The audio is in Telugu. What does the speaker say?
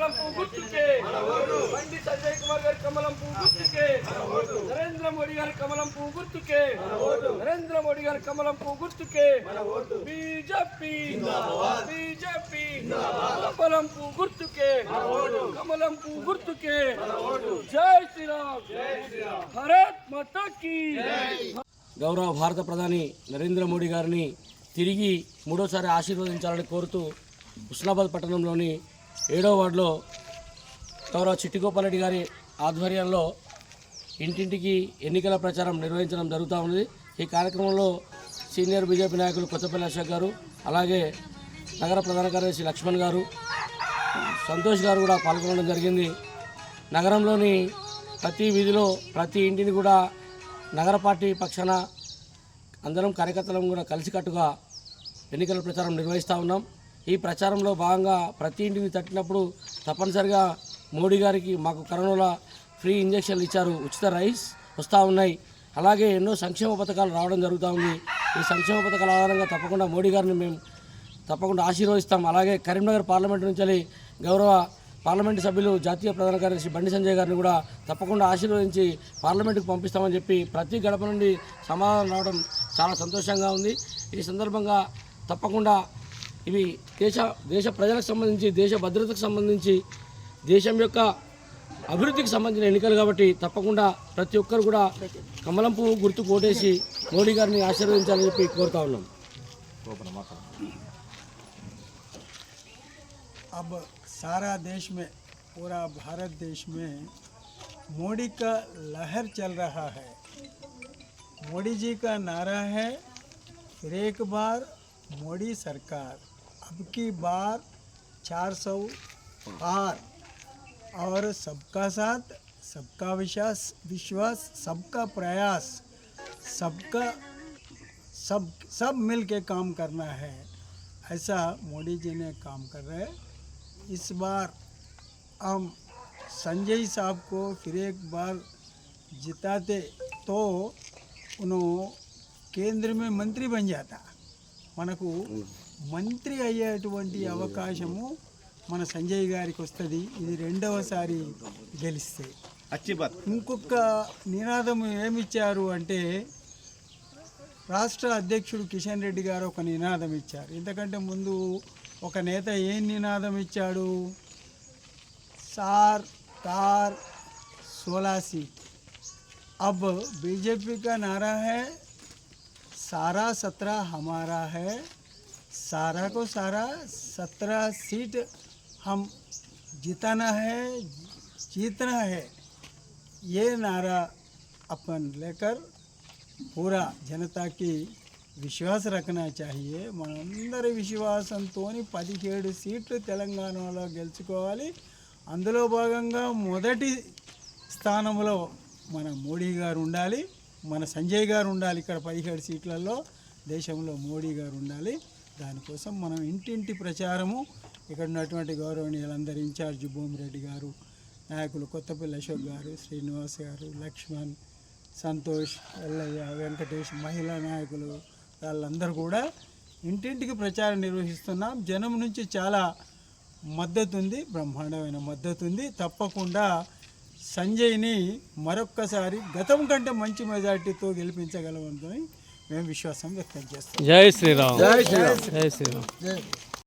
కమలం పువ్వు గుర్తుకే. పండిత్ సంజయ్ కుమార్ గారి కమలం పువ్వు గుర్తుకే. నరేంద్ర మోడీ గారి కమలం పువ్వు గుర్తుకే. నరేంద్ర మోడీ గారి కమలం పువ్వు గుర్తుకే. బీజేపీ బీజేపీ కమలం పువ్వు గుర్తుకే. కమలం పువ్వు గుర్తుకే. జై శ్రీరామ్. భారత్ మాతాకి గౌరవ భారత ప్రధాని నరేంద్ర మోడీ గారిని తిరిగి మూడోసారి ఆశీర్వదించాలని కోరుతూ హుస్నాబాద్ పట్టణంలోని ఏడో వార్డులో గౌరవ చిట్టిగోపాలరెడ్డి గారి ఆధ్వర్యంలో ఇంటింటికి ఎన్నికల ప్రచారం నిర్వహించడం జరుగుతూ ఉంది ఈ కార్యక్రమంలో సీనియర్ బీజేపీ నాయకులు కొత్తపల్లి అశోక్ గారు అలాగే నగర ప్రధాన కార్యదర్శి లక్ష్మణ్ గారు సంతోష్ గారు కూడా పాల్గొనడం జరిగింది. నగరంలోని ప్రతి వీధిలో ప్రతి ఇంటిని కూడా నగర పార్టీ పక్షాన అందరం కార్యకర్తలం కూడా కలిసికట్టుగా ఎన్నికల ప్రచారం నిర్వహిస్తూ ఉన్నాం. ఈ ప్రచారంలో భాగంగా ప్రతి ఇంటిని తట్టినప్పుడు తప్పనిసరిగా మోడీ గారికి మాకు కరోనాలో ఫ్రీ ఇంజక్షన్లు ఇచ్చారు. ఉచిత రైస్ వస్తూ ఉన్నాయి. అలాగే ఎన్నో సంక్షేమ పథకాలు రావడం జరుగుతూ ఉంది. ఈ సంక్షేమ పథకాల ఆధారంగా తప్పకుండా మోడీ గారిని మేము తప్పకుండా ఆశీర్వదిస్తాం. అలాగే కరీంనగర్ పార్లమెంట్ నుంచి గౌరవ పార్లమెంటు సభ్యులు జాతీయ ప్రధాన కార్యదర్శి బండి సంజయ్ గారిని కూడా తప్పకుండా ఆశీర్వదించి పార్లమెంటుకు పంపిస్తామని చెప్పి ప్రతి గడప నుండి సమాధానం రావడం చాలా సంతోషంగా ఉంది. ఈ సందర్భంగా తప్పకుండా ఇవి దేశ దేశ ప్రజలకు సంబంధించి దేశ భద్రతకు సంబంధించి దేశం యొక్క అభివృద్ధికి సంబంధించిన ఎన్నికలు కాబట్టి తప్పకుండా ప్రతి ఒక్కరు కూడా కమలం పువ్వు గుర్తు కోటేసి మోడీ గారిని ఆశీర్వదించాలని చెప్పి కోరుతా ఉన్నాం अब सारा देश में पूरा भारत देश में मोदी का लहर चल रहा है मोदी जी का नारा है फिर एक बार मोदी सरकार अब की बार चार सौ पार। और सबका साथ, सबका विश्वास विश्वास, सबका प्रयास, सबका, सब सब मिल के काम करना है। ऐसा मोदी जी ने काम कर रहे इस बार हम संजय साहब को फिर एक बार जिताते तो उन्होंने केंद्र में मंत्री बन जाता। మనకు మంత్రి అయ్యేటువంటి అవకాశము మన సంజయ్ గారికి వస్తుంది ఇది రెండవసారి గెలిస్తే अच्छी बात ఇంకొక నినాదం ఏమిచ్చారు అంటే రాష్ట్ర అధ్యక్షుడు కిషన్ రెడ్డి గారు ఒక నినాదం ఇచ్చారు ఇంతకంటే ముందు ఒక నేత ఏం నినాదం ఇచ్చాడు సార్ कार सोलह सीट अब बीजेपी का नारा है सारा सत्रह हमारा है सारा को सारा सत्रह सीट हम जिताना है जीतना है ये नारा अपन लेकर पूरा जनता की విశ్వాస రఖనా చాహియే మనందరి విశ్వాసంతో పదిహేడు సీట్లు తెలంగాణలో గెలుచుకోవాలి అందులో భాగంగా మొదటి స్థానంలో మన మోడీ గారు ఉండాలి మన సంజయ్ గారు ఉండాలి ఇక్కడ పదిహేడు సీట్లలో. దేశంలో మోడీ గారు ఉండాలి. దానికోసం మనం ఇంటింటి ప్రచారము. ఇక్కడ ఉన్నటువంటి గౌరవనీయులందరూ ఇన్ఛార్జ్ భూమిరెడ్డి గారు నాయకులు కొత్తపల్లి అశోక్ గారు శ్రీనివాస్ గారు లక్ష్మణ్ సంతోష్ ఎల్లయ్య వెంకటేష్ మహిళా నాయకులు వాళ్ళందరూ కూడా ఇంటింటికి ప్రచారం నిర్వహిస్తున్నాం. జనం నుంచి చాలా మద్దతు ఉంది బ్రహ్మాండమైన మద్దతు ఉంది. తప్పకుండా సంజయ్ని మరొక్కసారి గతం కంటే మంచి మెజార్టీతో గెలిపించగలమని మేము విశ్వాసం వ్యక్తం చేస్తాం. జై శ్రీరామ్. జై శ్రీరామ్. జై శ్రీరామ్.